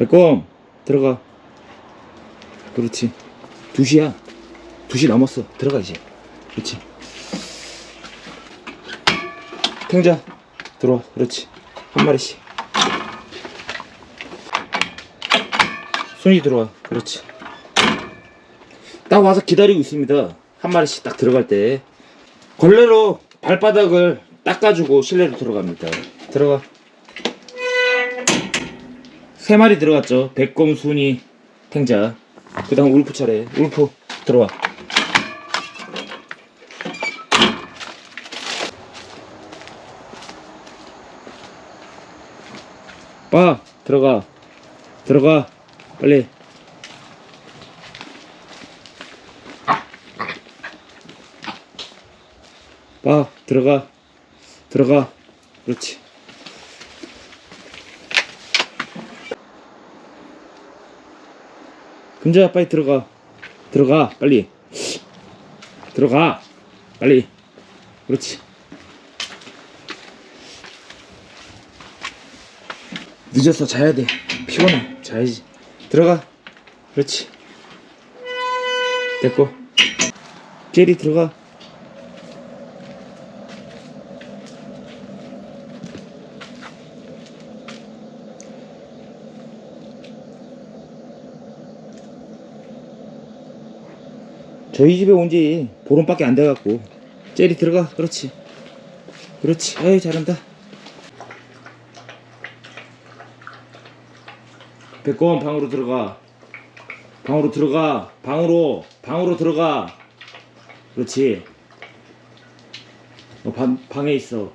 백곰 들어가. 그렇지. 2시야. 2시 넘었어. 들어가 이제. 그렇지. 탱자. 들어와. 그렇지. 한 마리씩. 손이 들어와. 그렇지. 딱 와서 기다리고 있습니다. 한 마리씩 딱 들어갈 때. 걸레로 발바닥을 닦아주고 실내로 들어갑니다. 들어가 세 마리 들어갔죠. 백곰 순이 탱자. 그 다음 울프 차례. 울프 들어와. 빠 들어가. 들어가. 빨리. 빠 들어가. 들어가. 그렇지 금자야 빨리 들어가. 들어가 빨리. 들어가 빨리. 그렇지. 늦었어 자야 돼. 피곤해. 자야지. 들어가. 그렇지. 됐고. 제리 들어가 저희 집에 온 지 보름밖에 안 돼갖고 제리 들어가. 그렇지. 그렇지. 에이 잘한다. 백곰 방으로 들어가. 방으로 들어가. 방으로. 방으로 들어가. 그렇지. 너 방, 방에 있어